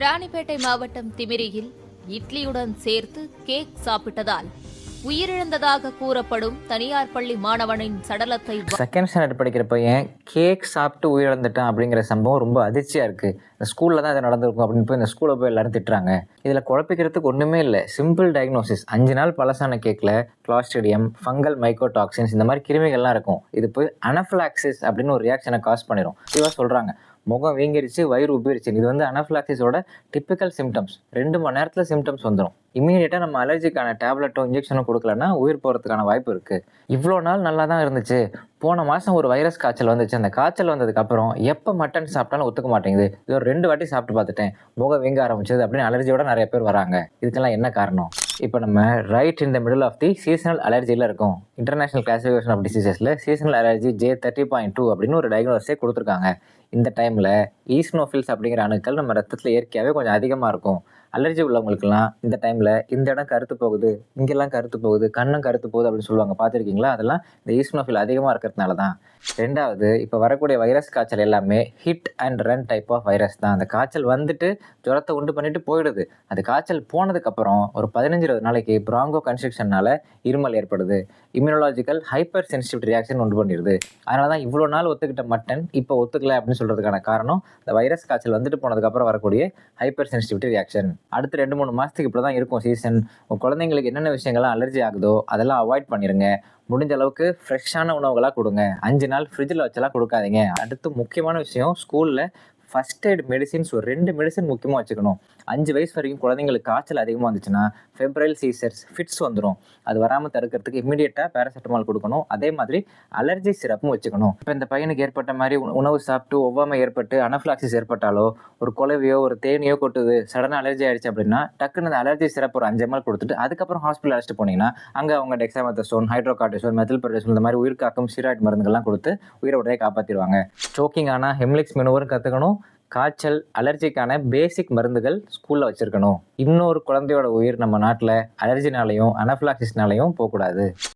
ராணிப்பேட்டை மாவட்டம் திமிரியில் இட்லியுடன் சேர்த்து கேக் சாப்பிட்டதால் உயிரிழந்ததாக கூறப்படும் தனியார் பள்ளி மாணவனின் சடலத்தை செகண்ட் ஸ்டாண்டர்ட் படிக்கிற பையன் கேக் சாப்பிட்டு உயிரிழந்துட்டான் அப்படிங்கிற சம்பவம் ரொம்ப அதிர்ச்சியாக இருக்குது இந்த ஸ்கூலில் தான் இது நடந்திருக்கும் அப்படின்னு போய் இந்த ஸ்கூலில் போய் எல்லாரும் திட்டுறாங்க. இதில் குழப்பிக்கிறதுக்கு ஒன்றுமே இல்லை. சிம்பிள் டயக்னோசிஸ் அஞ்சு நாள் பழசான கேக்கில் கிளாஸ்டிடியம் ஃபங்கல் மைக்கோடாக்சின்ஸ் இந்த மாதிரி கிருமிகள்லாம் இருக்கும். இது போய் அனஃபிளாக்சிஸ் அப்படின்னு ஒரு ரியாக்ஷனை காஸ் பண்ணிடும் இதுவாக சொல்கிறாங்க முகம் வீங்கிருச்சு வயிறு உப்பிருச்சு. இது வந்து அனஃபிளாக்சிஸோட டிப்பிக்கல் சிம்டம்ஸ் ரெண்டு மணி நேரத்தில் சிம்டம்ஸ் வந்துடும் இமீடியட்டாக நம்ம அலர்ஜிக்கான டேப்லெட்டோ இன்ஜெக்ஷனோ கொடுக்கலன்னா உயிர் போகிறதுக்கான வாய்ப்பு இருக்குது இவ்வளோ நாள் நல்லா தான் இருந்துச்சு. போன மாதம் ஒரு வைரஸ் காய்ச்சல் வந்துச்சு. அந்த காய்ச்சல் வந்ததுக்கப்புறம் எப்போ மட்டன் சாப்பிட்டாலும் ஒத்துக்க மாட்டேங்குது. இது ஒரு ரெண்டு வாட்டி சாப்பிட்டு பார்த்துட்டேன். முகம் வீங்க ஆரம்பிச்சது அப்படின்னு அலர்ஜியோட நிறைய பேர் வராங்க. இதுக்கெல்லாம் என்ன காரணம்? இப்போ நம்ம right in the middle of the seasonal அலர்ஜியில் இருக்கும். International classification of டிசீசஸில் seasonal allergy J thirty point two அப்படின்னு ஒரு டயக்னோஸே கொடுத்துருக்காங்க. இந்த டைமில் ஈஸ்னோஃபில்ஸ் அப்படிங்கிற அணுக்கள் நம்ம ரத்தத்தில் இயற்கையாகவே கொஞ்சம் அதிகமாக இருக்கும். அலர்ஜி உள்ளவங்களுக்குலாம் இந்த டைமில் இந்த இடம் கருத்து போகுது இங்கெல்லாம் கருத்து போகுது கண்ணும் கருத்து போகுது அப்படின்னு சொல்லுவாங்க. பார்த்துருக்கீங்களா? அதெல்லாம் இந்த ஈஸ்னோஃபில் அதிகமாக இருக்கிறதுனால தான் ரெண்டாவது இப்போ வரக்கூடிய வைரஸ் காய்ச்சல் எல்லாமே hit and run type of virus தான். அந்த காய்ச்சல் வந்துட்டு ஜுரத்தை உண்டு பண்ணிட்டு போயிடுது. அது காய்ச்சல் போனதுக்கப்புறம் ஒரு பதினஞ்சு இருபது நாளைக்கு ப்ராங்கோ கன்ஸ்ட்ரக்ஷனால இருமல் ஏற்படுது. இம்யூனலாஜிக்கல் ஹைப்பர் சென்சிட்டிவ் ரியாக்ஷன் உண்டு பண்ணிடுது. அதனால தான் இவ்வளோ நாள் ஒத்துக்கிட்ட மட்டன் இப்போ ஒத்துக்கல அப்படின்னு சொல்கிறதுக்கான காரணம் இந்த வைரஸ் காய்ச்சல் வந்துட்டு போனதுக்கப்புறம் வரக்கூடிய ஹைப்பர் சென்சிட்டிவிட்டி ரியாக்ஷன் அடுத்து ரெண்டு மூணு மாதத்துக்கு இப்படி தான் இருக்கும் சீசன் உங்கள் குழந்தைங்களுக்கு என்னென்ன விஷயங்கள்லாம் அலர்ஜி ஆகுதோ அதெல்லாம் அவாய்ட் பண்ணிடுங்க முடிஞ்ச அளவுக்கு ஃப்ரெஷ்ஷான உணவுகளாக கொடுங்க. அஞ்சு நாள் ஃப்ரிட்ஜில் வச்செல்லாம் கொடுக்காதீங்க. அடுத்து முக்கியமான விஷயம் ஸ்கூலில் ஃபஸ்ட் எய்ட் மெடிசின்ஸ் ஒரு ரெண்டு மெடிசன் முக்கியமாக வச்சுக்கணும். அஞ்சு வயசு வரைக்கும் குழந்தைங்களுக்கு காய்ச்சல் அதிகமாக வந்துச்சுன்னா ஃபெப்ரல் சீசர்ஸ் ஃபிட்ஸ் வந்துடும் அது வராமல் தடுக்கிறதுக்கு இமீடியட்டாக பேராசிட்டமால் கொடுக்கணும். அதே மாதிரி அலர்ஜி சிரப்பும் வச்சுக்கணும். இப்போ இந்த பையனுக்கு ஏற்பட்ட மாதிரி உணவு சாப்பிட்டு ஒவ்வாமை ஏற்பட்டு அனஃப்ளாக்சிஸ் ஏற்பட்டாலோ ஒரு குலவையோ ஒரு தேனியோ கொட்டுது சடனாக அலர்ஜி ஆயிடுச்சு அப்படின்னா டக்குன்னு அந்த அலர்ஜி சிரப் ஒரு அஞ்சு எம்எல் கொடுத்துட்டு அதுக்கப்புறம் ஹாஸ்பிட்டல் அழைச்சிட்டு போனீங்கன்னா அங்கே அவங்க டெக்ஸாமெத்தசோன் ஹைட்ரோகார்டிசோன் மெத்தில் இந்த மாதிரி உயிர் காக்கும் ஸ்டீராய்டு மருந்துகள்லாம் கொடுத்து உயிரை உடனே காப்பாற்றிடுவாங்க ஸ்ட்ரோக்கிங் ஆனால் ஹெம்லிக்ஸ் மெனுவரும் கற்றுக்கணும் காய்ச்சல் அலர்ஜிக்கான பேசிக் மருந்துகள் ஸ்கூலில் வச்சுருக்கணும். இன்னொரு குழந்தையோட உயிர் நம்ம நாட்டில் அலர்ஜினாலையும் அனஃப்ளாக்சிஸ்னாலையும் போகக்கூடாது.